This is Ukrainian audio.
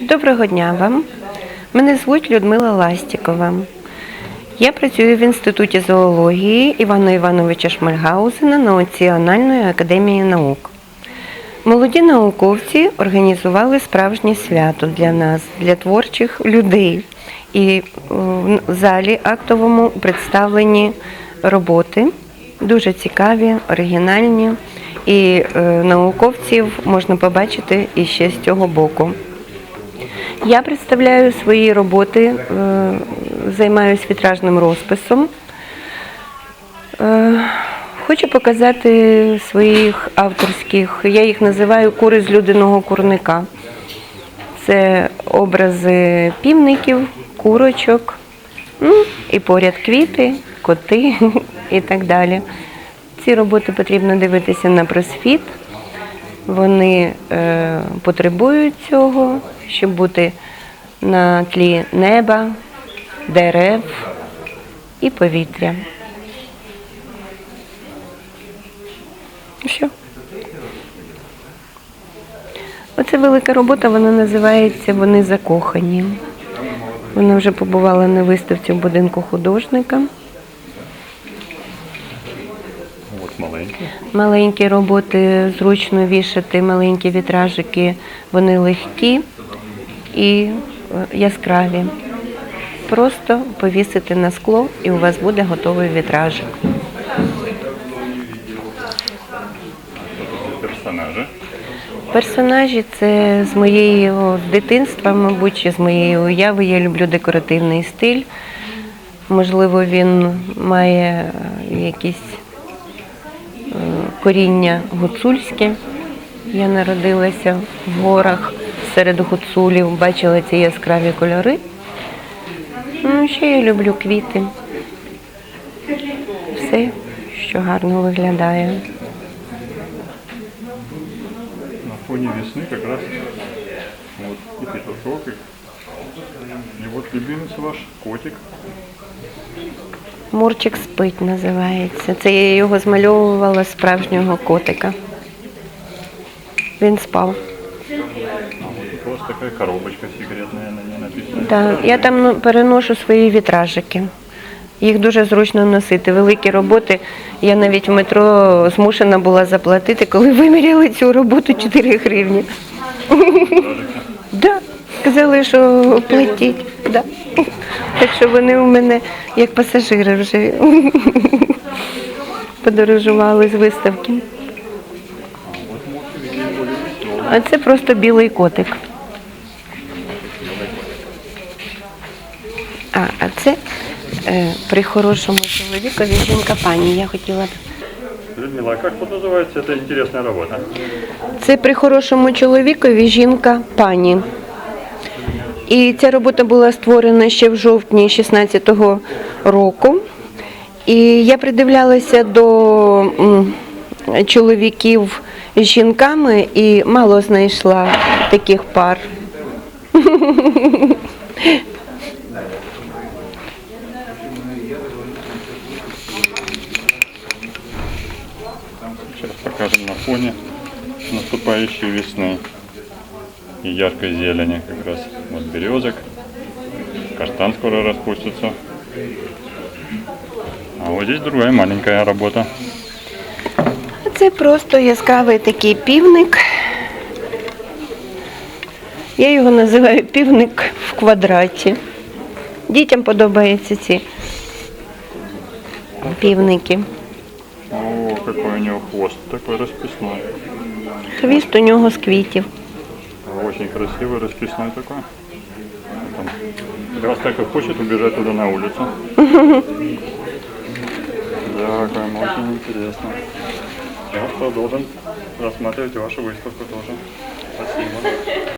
Доброго дня вам. Мене звуть Людмила Ластікова. Я працюю в Інституті зоології Івана Івановича Шмальгаузена Національної академії наук. Молоді науковці організували справжнє свято для нас, для творчих людей. І е, в залі актовому представлені роботи, дуже цікаві, оригінальні. І е, науковців можна побачити іще з цього боку. Я представляю свої роботи, е, займаюся вітражним розписом. Е, Хочу показати своїх авторських, я їх називаю кури з людиного курника. Це образи півників, курочок, ну, і поряд квіти, коти і так далі. Ці роботи потрібно дивитися на просвіт. Вони е, потребують цього, щоб бути на тлі неба, дерев і повітря. Ну, Що? Оце велика робота, вона називається Вони закохані. Вона вже побувала на виставці в будинку художника. От маленький. Маленькі роботи зручно вішати, маленькі вітражики, вони легкі і е, яскраві. Просто повісити на скло і у вас буде готовий вітражик. Персонажі. Персонажі це з моєї дитинства, мабуть, чи з моєї уяви. Я люблю декоративний стиль. Можливо, він має е, якісь коріння гуцульське. Я народилася в горах серед гуцулів, бачила ці яскраві кольори. Ну, ще я люблю квіти. Все, що гарно виглядає. На фоне весны как раз вот и петушок, и, и вот любимец ваш, котик. Мурчик спить називається. Це я його змальовувала справжнього котика. Він спав. Вас такая коробочка секретная, на ней написано. Да, я там ну, переношу свої вітражики. Їх дуже зручно носити. Великі роботи. Я навіть в метро змушена була заплатити, коли виміряли цю роботу 4 гривні. Да. Сказали, що платіть. Да. Так що вони у мене як пасажири вже подорожували з виставки. А це просто білий котик. А, а це е, при хорошому чоловікові жінка пані. Я хотіла б. Людмила, а как вот называется эта интересная работа? Це при хорошому чоловікові жінка пані. І ця робота була створена ще в жовтні 16-го року. І я придивлялася до чоловіків з жінками і мало знайшла таких пар. Сейчас покажем на фоне наступающей весны и яркой зелени как раз. Вот березок, каштан скоро распустится. А вот здесь другая маленькая работа. Це просто яскравий такий півник. Я його називаю півник в квадраті. Дітям подобаються ці півники. О, какой у него хвост, такой расписной. Хвіст у нього з квітів. Очень красивый, расписной такой. Там, как раз так и хочет убежать туда на улицу. Да, прям очень интересно. Я продолжим рассматривать вашу выставку тоже. Спасибо.